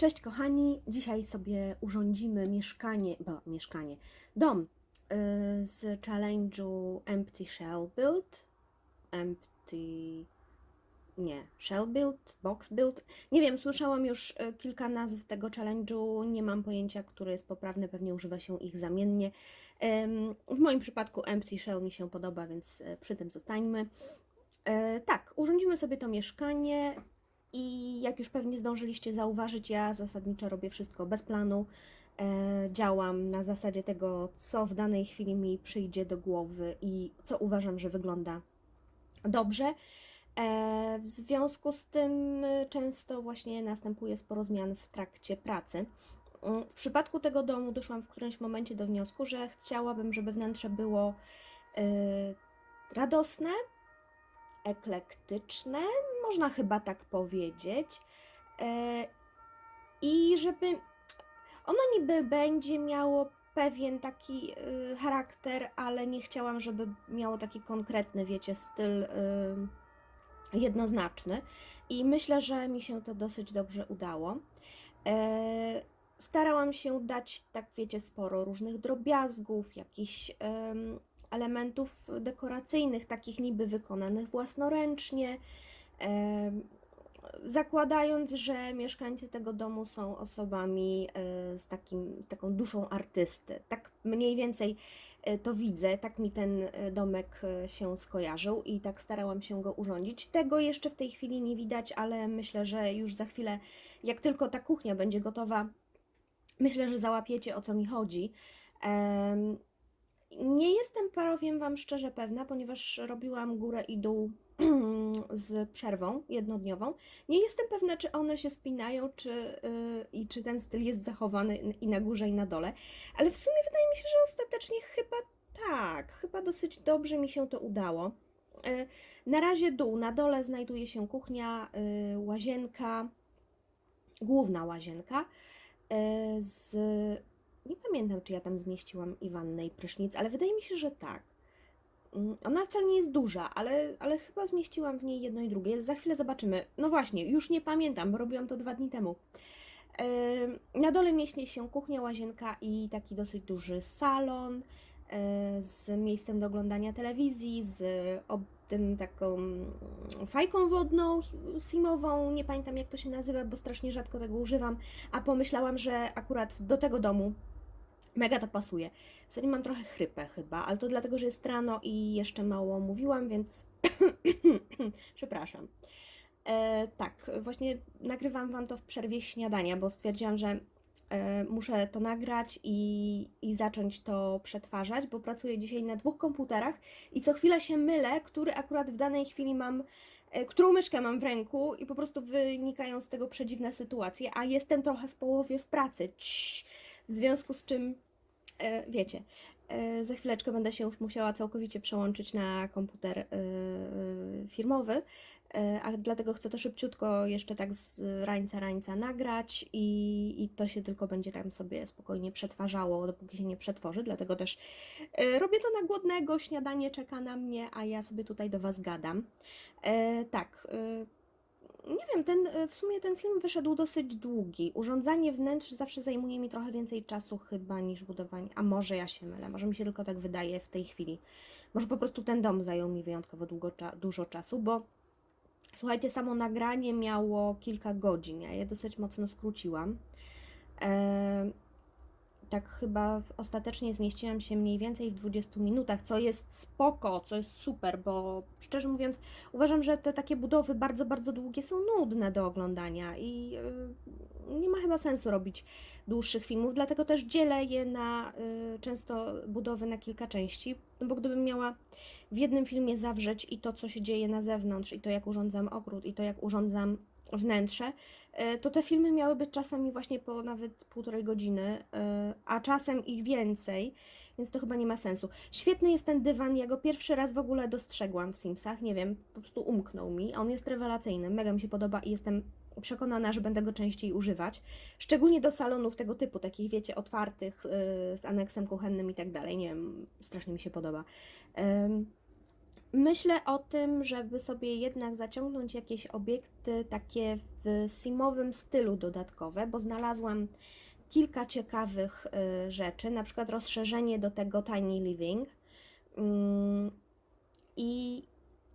Cześć kochani, dzisiaj sobie urządzimy mieszkanie, bo mieszkanie, dom y, z challenge'u Empty Shell Build, Empty, nie, Shell Build, Box Build, nie wiem, słyszałam już y, kilka nazw tego challenge'u, nie mam pojęcia, który jest poprawny, pewnie używa się ich zamiennie. W moim przypadku Empty Shell mi się podoba, więc y, przy tym zostańmy. E, Tak, urządzimy sobie to mieszkanie i jak już pewnie zdążyliście zauważyć, ja zasadniczo robię wszystko bez planu. E, działam na zasadzie tego, co w danej chwili mi przyjdzie do głowy i co uważam, że wygląda dobrze. E, w związku z tym często właśnie następuje sporo zmian w trakcie pracy. Mm, W przypadku tego domu doszłam w którymś momencie do wniosku, że chciałabym, żeby wnętrze było e, radosne, eklektyczne, można chyba tak powiedzieć. E, I żeby ono niby będzie miało pewien taki y, charakter, ale nie chciałam, żeby miało taki konkretny, wiecie, styl y, jednoznaczny. I myślę, że mi się to dosyć dobrze udało. E, starałam się dać, tak wiecie, sporo różnych drobiazgów, jakichś elementów dekoracyjnych, takich niby wykonanych własnoręcznie. Zakładając, że mieszkańcy tego domu są osobami e, z takim, taką duszą artysty. Tak mniej więcej e, to widzę, tak mi ten e, domek się skojarzył i tak starałam się go urządzić. Tego jeszcze w tej chwili nie widać, ale myślę, że już za chwilę, jak tylko ta kuchnia będzie gotowa, myślę, że załapiecie o co mi chodzi. Nie jestem, powiem Wam szczerze, pewna, ponieważ robiłam górę i dół z przerwą jednodniową. Nie jestem pewna, czy one się spinają, czy, yy, i czy ten styl jest zachowany i na górze, i na dole, ale w sumie wydaje mi się, że ostatecznie chyba tak, chyba dosyć dobrze mi się to udało. Yy, na razie dół, na dole znajduje się kuchnia, yy, łazienka, główna łazienka yy, z nie pamiętam, czy ja tam zmieściłam i wannę i prysznic, ale wydaje mi się, że tak. Mm, Ona wcale nie jest duża, ale, ale chyba zmieściłam w niej jedno i drugie. Za chwilę zobaczymy. No właśnie, już nie pamiętam, bo robiłam to dwa dni temu. Em, Na dole mieści się kuchnia, łazienka i taki dosyć duży salon e, z miejscem do oglądania telewizji, z tym taką mm, fajką wodną, simową, nie pamiętam jak to się nazywa, bo strasznie rzadko tego używam, a pomyślałam, że akurat do tego domu mega to pasuje. Sobie mam trochę chrypę chyba, ale to dlatego, że jest rano i jeszcze mało mówiłam, więc przepraszam. E, tak, właśnie nagrywam Wam to w przerwie śniadania, bo stwierdziłam, że e, muszę to nagrać i, i zacząć to przetwarzać, bo pracuję dzisiaj na dwóch komputerach i co chwila się mylę, który akurat w danej chwili mam, e, którą myszkę mam w ręku i po prostu wynikają z tego przedziwne sytuacje, a jestem trochę w połowie w pracy. Cii. W związku z czym, e, wiecie, e, za chwileczkę będę się już musiała całkowicie przełączyć na komputer e, firmowy, a dlatego chcę to szybciutko jeszcze tak z rańca rańca nagrać i, i to się tylko będzie tam sobie spokojnie przetwarzało, dopóki się nie przetworzy, dlatego też robię to na głodnego, śniadanie czeka na mnie, a ja sobie tutaj do Was gadam. Tak, nie wiem, ten, e, w sumie ten film wyszedł dosyć długi. Urządzanie wnętrz zawsze zajmuje mi trochę więcej czasu chyba niż budowanie. A może ja się mylę, może mi się tylko tak wydaje w tej chwili. Może po prostu ten dom zajął mi wyjątkowo długo, dużo czasu, bo słuchajcie, samo nagranie miało kilka godzin. Ja je dosyć mocno skróciłam. E, tak chyba ostatecznie zmieściłam się mniej więcej w 20 minutach, co jest spoko, co jest super, bo szczerze mówiąc, uważam, że te takie budowy bardzo, bardzo długie są nudne do oglądania i y, nie ma chyba sensu robić dłuższych filmów, dlatego też dzielę je na y, często budowy na kilka części, no bo gdybym miała w jednym filmie zawrzeć i to, co się dzieje na zewnątrz, i to, jak urządzam ogród, i to, jak urządzam wnętrze, to te filmy miały być czasami właśnie po nawet półtorej godziny, e, a czasem i więcej, więc to chyba nie ma sensu. Świetny jest ten dywan, ja go pierwszy raz w ogóle dostrzegłam w Simsach, nie wiem, po prostu umknął mi. On jest rewelacyjny, mega mi się podoba i jestem przekonana, że będę go częściej używać. Szczególnie do salonów tego typu, takich wiecie, otwartych, e, z aneksem kuchennym i tak dalej. Nie wiem, strasznie mi się podoba. Myślę o tym, żeby sobie jednak zaciągnąć jakieś obiekty takie w simowym stylu dodatkowe, bo znalazłam kilka ciekawych y, rzeczy, na przykład rozszerzenie do tego Tiny Living. Mm, I,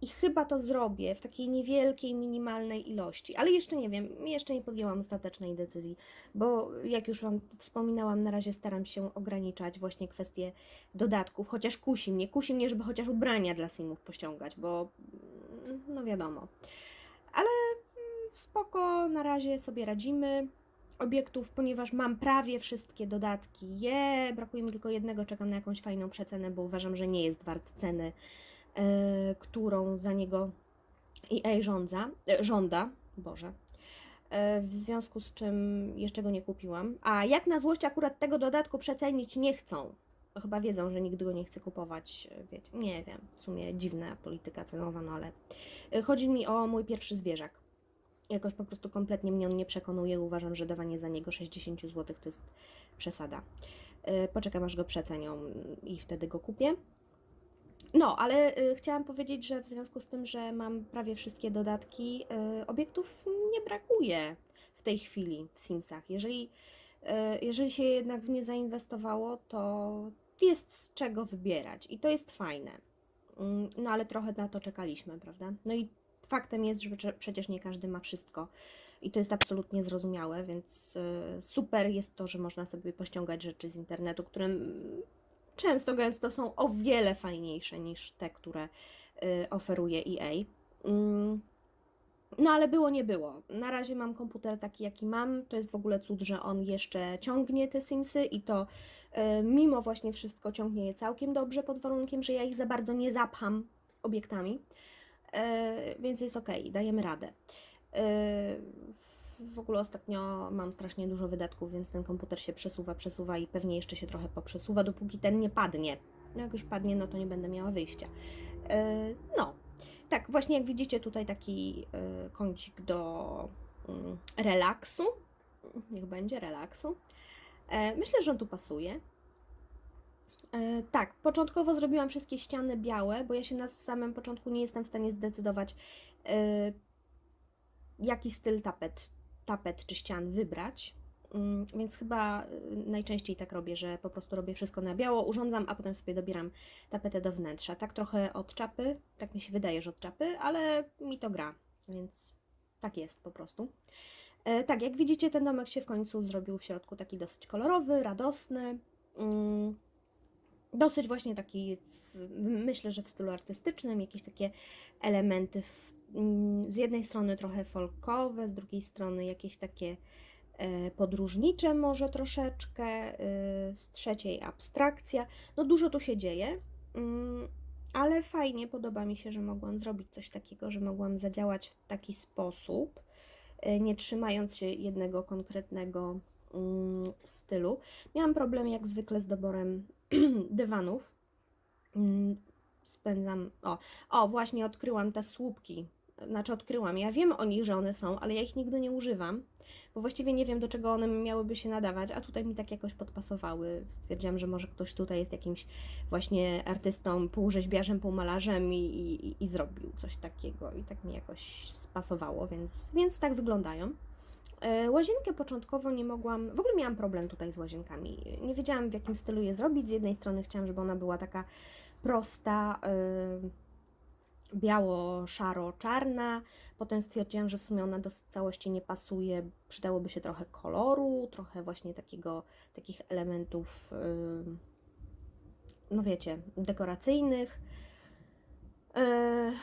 I chyba to zrobię w takiej niewielkiej, minimalnej ilości, ale jeszcze nie wiem, jeszcze nie podjęłam ostatecznej decyzji, bo jak już Wam wspominałam, na razie staram się ograniczać właśnie kwestie dodatków, chociaż kusi mnie, kusi mnie, żeby chociaż ubrania dla simów pościągać, bo mm, no wiadomo. Ale mm, spoko, na razie sobie radzimy. Obiektów, ponieważ mam prawie wszystkie dodatki, je, brakuje mi tylko jednego, czekam na jakąś fajną przecenę, bo uważam, że nie jest wart ceny, którą za niego EA żądza, e, żąda, Boże. E, w związku z czym jeszcze go nie kupiłam. A jak na złość akurat tego dodatku przecenić nie chcą. Chyba wiedzą, że nigdy go nie chcę kupować. e, Wiecie, nie wiem, w sumie dziwna polityka cenowa, no ale e, chodzi mi o mój pierwszy zwierzak. Jakoś po prostu kompletnie mnie on nie przekonuje. Uważam, że dawanie za niego 60 zł to jest przesada. E, Poczekam aż go przecenią i wtedy go kupię. No, ale y, chciałam powiedzieć, że w związku z tym, że mam prawie wszystkie dodatki, y, obiektów nie brakuje w tej chwili w Simsach. Jeżeli, y, jeżeli się jednak w nie zainwestowało, to jest z czego wybierać i to jest fajne. Mm, No, ale trochę na to czekaliśmy, prawda? No i faktem jest, że prze- przecież nie każdy ma wszystko. I to jest absolutnie zrozumiałe, więc y, super jest to, że można sobie pościągać rzeczy z internetu, które mm, często gęsto są o wiele fajniejsze niż te, które y, oferuje EA. Mm, No ale było, nie było. Na razie mam komputer taki, jaki mam. To jest w ogóle cud, że on jeszcze ciągnie te Simsy i to y, mimo właśnie wszystko ciągnie je całkiem dobrze, pod warunkiem, że ja ich za bardzo nie zapcham obiektami. Y, Więc jest ok, dajemy radę. W ogóle ostatnio mam strasznie dużo wydatków, więc ten komputer się przesuwa, przesuwa i pewnie jeszcze się trochę poprzesuwa, dopóki ten nie padnie. Jak już padnie, no to nie będę miała wyjścia. Y, No, tak, właśnie jak widzicie tutaj taki y, kącik do mm, relaksu. Niech będzie relaksu. E, Myślę, że on tu pasuje. E, Tak, początkowo zrobiłam wszystkie ściany białe, bo ja się na samym początku nie jestem w stanie zdecydować, e, jaki styl tapet, tapet czy ścian wybrać. Mm, Więc chyba y, najczęściej tak robię, że po prostu robię wszystko na biało, urządzam, a potem sobie dobieram tapetę do wnętrza. Tak trochę od czapy, tak mi się wydaje, że od czapy, ale mi to gra, więc tak jest po prostu. E, Tak, jak widzicie, ten domek się w końcu zrobił w środku taki dosyć kolorowy, radosny. Mm, dosyć właśnie taki, myślę, że w stylu artystycznym, jakieś takie elementy w, z jednej strony trochę folkowe, z drugiej strony jakieś takie e, podróżnicze może troszeczkę, e, z trzeciej abstrakcja. No dużo tu się dzieje, mm, ale fajnie, podoba mi się, że mogłam zrobić coś takiego, że mogłam zadziałać w taki sposób, e, nie trzymając się jednego konkretnego mm, stylu. Miałam problem jak zwykle z doborem dywanów. Mm, Spędzam. O, o, właśnie odkryłam te słupki. Znaczy, odkryłam. Ja wiem o nich, że one są, ale ja ich nigdy nie używam, bo właściwie nie wiem, do czego one miałyby się nadawać, a tutaj mi tak jakoś podpasowały. Stwierdziłam, że może ktoś tutaj jest jakimś właśnie artystą, półrzeźbiarzem, półmalarzem i, i, i zrobił coś takiego i tak mi jakoś spasowało, więc, więc tak wyglądają. E, Łazienkę początkowo nie mogłam, w ogóle miałam problem tutaj z łazienkami. Nie wiedziałam w jakim stylu je zrobić. Z jednej strony chciałam, żeby ona była taka prosta, y, biało-szaro-czarna. Potem stwierdziłam, że w sumie ona do całości nie pasuje. Przydałoby się trochę koloru, trochę właśnie takiego, takich elementów, y, no wiecie, dekoracyjnych. Y,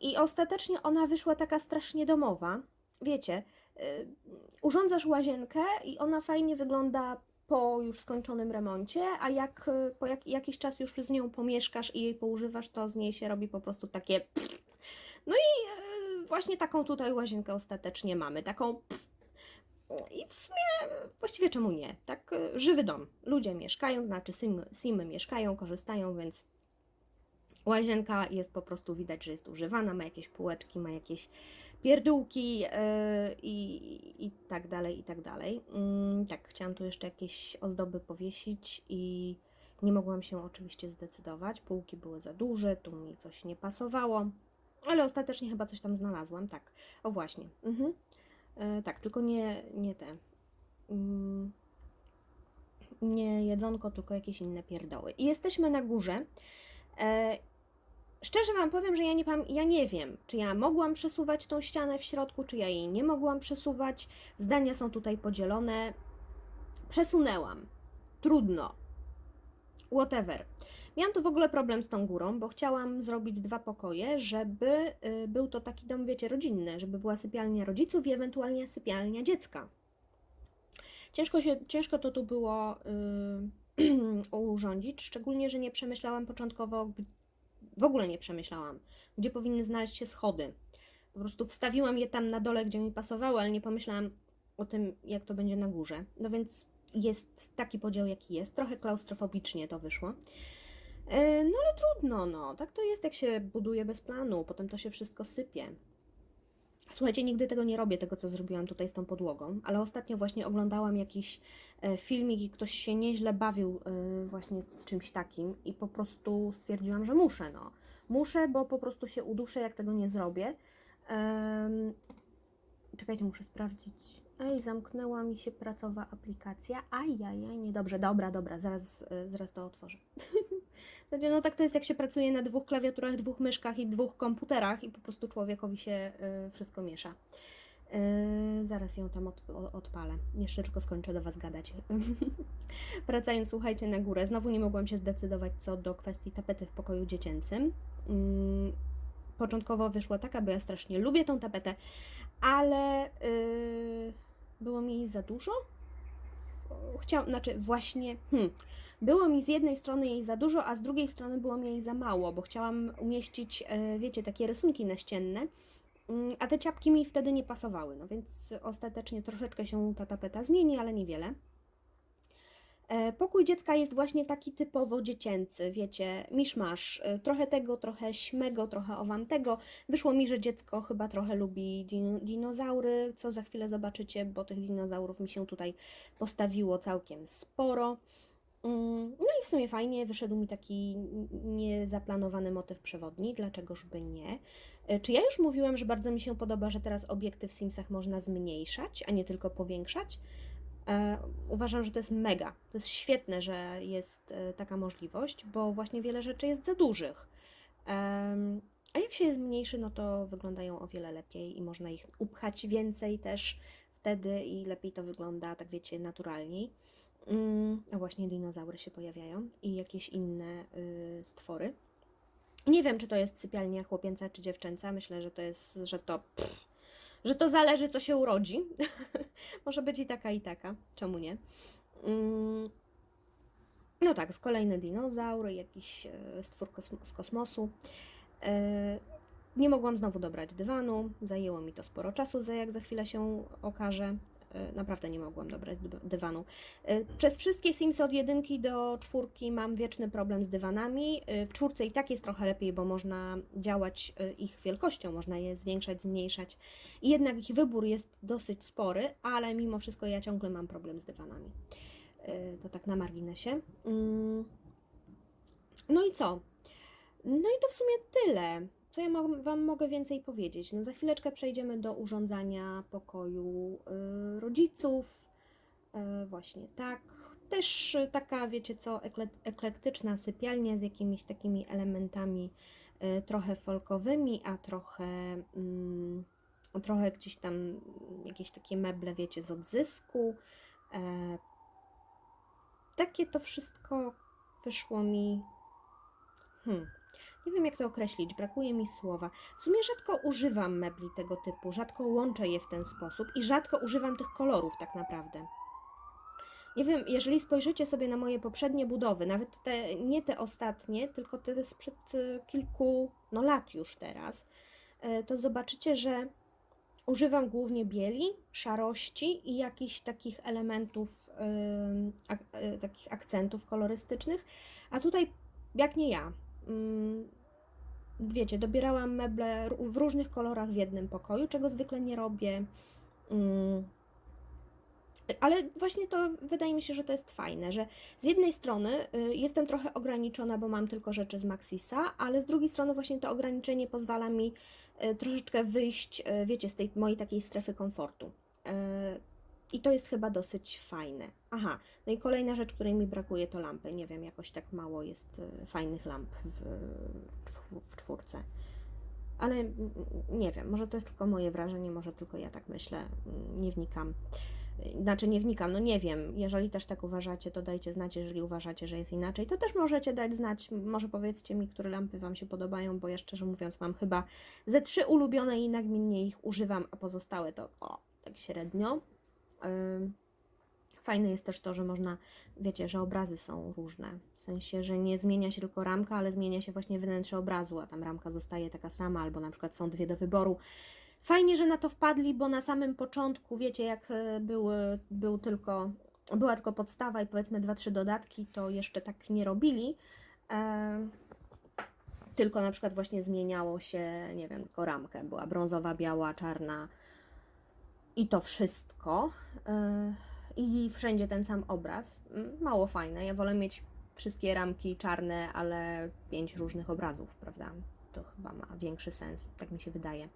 I ostatecznie ona wyszła taka strasznie domowa. Wiecie, y, urządzasz łazienkę i ona fajnie wygląda po już skończonym remoncie, a jak y, po jak, jakiś czas już z nią pomieszkasz i jej poużywasz, to z niej się robi po prostu takie. No i y, właśnie taką tutaj łazienkę ostatecznie mamy. Taką. I w sumie właściwie czemu nie? Tak, y, żywy dom. Ludzie mieszkają, znaczy simy, simy mieszkają, korzystają, więc łazienka jest po prostu widać, że jest używana, ma jakieś półeczki, ma jakieś pierdółki yy, i, i tak dalej, i tak dalej. Mm, tak, chciałam tu jeszcze jakieś ozdoby powiesić i, Nie mogłam się oczywiście zdecydować. Półki były za duże, tu mi coś nie pasowało, ale ostatecznie chyba coś tam znalazłam. Tak, o właśnie. Mhm. E, tak, tylko nie, nie te. Mm, nie jedzonko, tylko jakieś inne pierdoły. I jesteśmy na górze. E, szczerze Wam powiem, że ja nie, ja nie wiem, czy ja mogłam przesuwać tą ścianę w środku, czy ja jej nie mogłam przesuwać. Zdania są tutaj podzielone. Przesunęłam. Trudno. Whatever. Miałam tu w ogóle problem z tą górą, bo chciałam zrobić dwa pokoje, żeby y, był to taki dom, wiecie, rodzinny, żeby była sypialnia rodziców i ewentualnie sypialnia dziecka. Ciężko, się, ciężko to tu było y, urządzić, szczególnie, że nie przemyślałam początkowo, w ogóle nie przemyślałam, gdzie powinny znaleźć się schody. Po prostu wstawiłam je tam na dole, gdzie mi pasowały, ale nie pomyślałam o tym, jak to będzie na górze. No więc jest taki podział, jaki jest. Trochę klaustrofobicznie to wyszło. E, No ale trudno, no. Tak to jest, jak się buduje bez planu. Potem to się wszystko sypie. Słuchajcie, nigdy tego nie robię, tego co zrobiłam tutaj z tą podłogą, ale ostatnio właśnie oglądałam jakiś e, filmik i ktoś się nieźle bawił e, właśnie czymś takim i po prostu stwierdziłam, że muszę, no. Muszę, bo po prostu się uduszę, jak tego nie zrobię. Czekajcie, muszę sprawdzić. Ej, zamknęła mi się pracowa aplikacja. Ajajaj, niedobrze. Dobra, dobra, zaraz, zaraz to otworzę. Znaczy, no tak to jest, jak się pracuje na dwóch klawiaturach, dwóch myszkach i dwóch komputerach i po prostu człowiekowi się y, wszystko miesza. Y, zaraz ją tam od, odpalę. Jeszcze tylko skończę do Was gadać. Wracając, słuchajcie, na górę. Znowu nie mogłam się zdecydować co do kwestii tapety w pokoju dziecięcym. Mm, początkowo wyszła taka, bo ja strasznie lubię tą tapetę, ale y, było mi jej za dużo. Chciał, znaczy właśnie, hmm, było mi z jednej strony jej za dużo, a z drugiej strony było mi jej za mało, bo chciałam umieścić, e, wiecie, takie rysunki naścienne, mm, a te ciapki mi wtedy nie pasowały, no więc ostatecznie troszeczkę się ta tapeta zmieni, ale niewiele. E, Pokój dziecka jest właśnie taki typowo dziecięcy, wiecie, miszmasz, e, trochę tego, trochę śmego, trochę owantego. Wyszło mi, że dziecko chyba trochę lubi din dinozaury, co za chwilę zobaczycie, bo tych dinozaurów mi się tutaj postawiło całkiem sporo. Mm, No i w sumie fajnie, wyszedł mi taki niezaplanowany motyw przewodni, dlaczegoż by nie. E, Czy ja już mówiłam, że bardzo mi się podoba, że teraz obiekty w Simsach można zmniejszać, a nie tylko powiększać? E, Uważam, że to jest mega. To jest świetne, że jest e, taka możliwość, bo właśnie wiele rzeczy jest za dużych. A jak się je zmniejszy, no to wyglądają o wiele lepiej i można ich upchać więcej też wtedy i lepiej to wygląda, tak wiecie, naturalniej. Mm, a właśnie dinozaury się pojawiają i jakieś inne y, stwory. Nie wiem, czy to jest sypialnia chłopięca czy dziewczęca. Myślę, że to jest, że to, pff, że to zależy, co się urodzi. Może być i taka, i taka. Czemu nie? Mm, no tak, z kolejny dinozaur, jakiś e, stwór z kosmosu. E, nie mogłam znowu dobrać dywanu. Zajęło mi to sporo czasu, za jak za chwilę się okaże. E, Naprawdę nie mogłam dobrać dy- dywanu. E, Przez wszystkie Simsy od jedynki do czwórki mam wieczny problem z dywanami. E, W czwórce i tak jest trochę lepiej, bo można działać ich wielkością, można je zwiększać, zmniejszać. I jednak ich wybór jest dosyć spory, ale mimo wszystko ja ciągle mam problem z dywanami. To tak na marginesie. Mm. No i co? No i to w sumie tyle. Co ja Wam mogę więcej powiedzieć? No za chwileczkę przejdziemy do urządzania pokoju y, rodziców. Y, właśnie tak. Też y, taka, wiecie co, ekle- eklektyczna sypialnia z jakimiś takimi elementami trochę folkowymi, a trochę, mm, trochę gdzieś tam jakieś takie meble, wiecie, z odzysku. E, takie to wszystko wyszło mi. Hmm. Nie wiem, jak to określić, brakuje mi słowa. W sumie rzadko używam mebli tego typu, rzadko łączę je w ten sposób i rzadko używam tych kolorów tak naprawdę. Nie wiem, jeżeli spojrzycie sobie na moje poprzednie budowy, nawet te, nie te ostatnie, tylko te sprzed y, kilku no, lat już teraz, y, to zobaczycie, że używam głównie bieli, szarości i jakichś takich elementów, y, takich akcentów kolorystycznych, a tutaj jak nie ja. Ym, Wiecie, dobierałam meble w różnych kolorach w jednym pokoju, czego zwykle nie robię. Ym, Ale właśnie to wydaje mi się, że to jest fajne, że z jednej strony y, jestem trochę ograniczona, bo mam tylko rzeczy z Maxisa, ale z drugiej strony właśnie to ograniczenie pozwala mi y, troszeczkę wyjść, y, wiecie, z tej mojej takiej strefy komfortu. I to jest chyba dosyć fajne. Aha, no i kolejna rzecz, której mi brakuje, to lampy. Nie wiem, jakoś tak mało jest y, fajnych lamp w, w czwórce. Ale nie wiem, może to jest tylko moje wrażenie, może tylko ja tak myślę, nie wnikam. Y, Znaczy nie wnikam, no nie wiem. Jeżeli też tak uważacie, to dajcie znać. Jeżeli uważacie, że jest inaczej, to też możecie dać znać. Może powiedzcie mi, które lampy Wam się podobają, bo ja szczerze mówiąc mam chyba ze trzy ulubione i nagminnie ich używam, a pozostałe to o, tak średnio. Fajne jest też to, że można, wiecie, że obrazy są różne. W sensie, że nie zmienia się tylko ramka, ale zmienia się właśnie wnętrze obrazu, a tam ramka zostaje taka sama, albo na przykład są dwie do wyboru. Fajnie, że na to wpadli, bo na samym początku, wiecie, jak e, był, był tylko, była tylko podstawa i powiedzmy dwa, trzy dodatki, to jeszcze tak nie robili. E, tylko na przykład właśnie zmieniało się, nie wiem, tylko ramkę. Była brązowa, biała, czarna i to wszystko. E, I wszędzie ten sam obraz. Mm, Mało fajne. Ja wolę mieć wszystkie ramki czarne, ale pięć różnych obrazów, prawda? To chyba ma większy sens, tak mi się wydaje.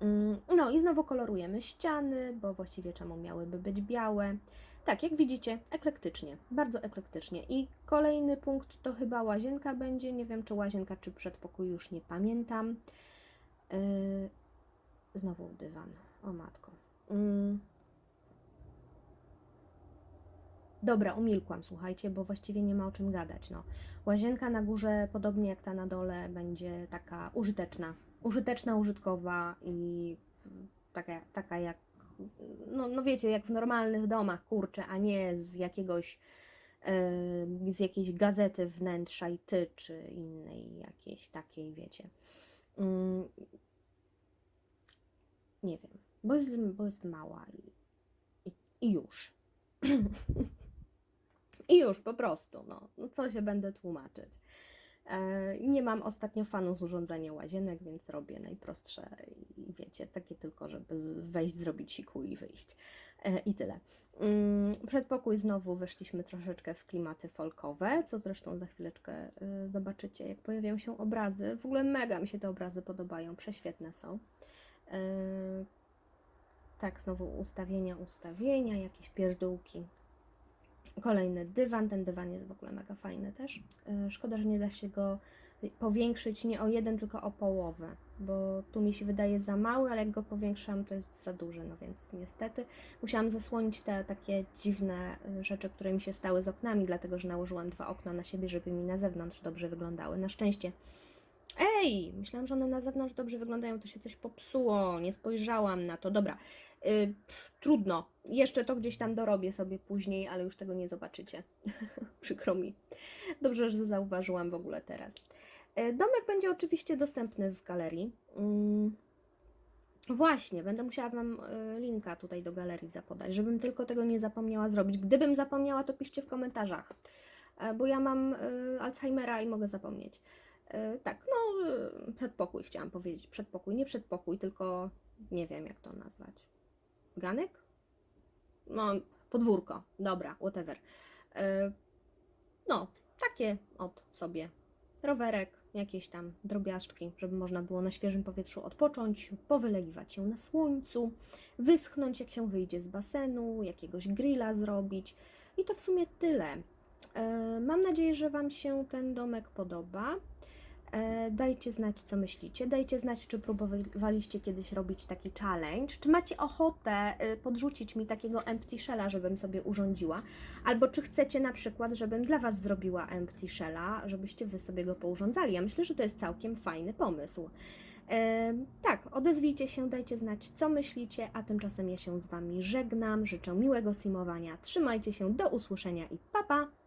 Mm, No i znowu kolorujemy ściany, bo właściwie czemu miałyby być białe. Tak, jak widzicie, eklektycznie, bardzo eklektycznie. I kolejny punkt to chyba łazienka będzie. Nie wiem, czy łazienka, czy przedpokój, już nie pamiętam. Yy, Znowu dywan, o matko. Mm. Dobra, umilkłam, słuchajcie, bo właściwie nie ma o czym gadać. No. Łazienka na górze, podobnie jak ta na dole, będzie taka użyteczna. Użyteczna, użytkowa i taka, taka jak, no, no wiecie, jak w normalnych domach, kurczę, a nie z jakiegoś, yy, z jakiejś gazety wnętrza i ty, czy innej jakiejś takiej, wiecie. Mm, nie wiem, bo jest, bo jest mała i, i, i już. I już po prostu, no, no co się będę tłumaczyć. E, nie mam ostatnio fanu z urządzania łazienek, więc robię najprostsze i wiecie, takie tylko, żeby wejść, zrobić siku i wyjść. E, I tyle. Mm, Przedpokój znowu weszliśmy troszeczkę w klimaty folkowe, co zresztą za chwileczkę e, zobaczycie, jak pojawią się obrazy. W ogóle mega mi się te obrazy podobają, prześwietne są. E, Tak, znowu ustawienia, ustawienia, jakieś pierdółki. Kolejny dywan. Ten dywan jest w ogóle mega fajny też. Yy, Szkoda, że nie da się go powiększyć nie o jeden, tylko o połowę, bo tu mi się wydaje za mały, ale jak go powiększam, to jest za duży, no więc niestety musiałam zasłonić te takie dziwne y, rzeczy, które mi się stały z oknami, dlatego że nałożyłam dwa okna na siebie, żeby mi na zewnątrz dobrze wyglądały. Na szczęście Ej, myślałam, że one na zewnątrz dobrze wyglądają, to się coś popsuło, nie spojrzałam na to. Dobra, y, trudno. Jeszcze to gdzieś tam dorobię sobie później, ale już tego nie zobaczycie. Przykro mi. Dobrze, że zauważyłam w ogóle teraz. Y, Domek będzie oczywiście dostępny w galerii. Mm, Właśnie, będę musiała Wam y, linka tutaj do galerii zapodać, żebym tylko tego nie zapomniała zrobić. Gdybym zapomniała, to piszcie w komentarzach, e, bo ja mam y, Alzheimera i mogę zapomnieć. E, Tak, no y, przedpokój chciałam powiedzieć. Przedpokój, nie przedpokój, tylko nie wiem jak to nazwać. Ganek? No, podwórko. Dobra, whatever. E, No, takie od sobie. Rowerek, jakieś tam drobiazczki, żeby można było na świeżym powietrzu odpocząć, powylegiwać się na słońcu, wyschnąć jak się wyjdzie z basenu, jakiegoś grilla zrobić. I to w sumie tyle. E, Mam nadzieję, że Wam się ten domek podoba. E, Dajcie znać, co myślicie. Dajcie znać, czy próbowaliście kiedyś robić taki challenge. Czy macie ochotę y, podrzucić mi takiego empty shella, żebym sobie urządziła? Albo czy chcecie na przykład, żebym dla Was zrobiła empty shella, żebyście Wy sobie go pourządzali? Ja myślę, że to jest całkiem fajny pomysł. E, tak, odezwijcie się, dajcie znać, co myślicie, a tymczasem ja się z Wami żegnam. Życzę miłego simowania. Trzymajcie się, do usłyszenia i pa pa!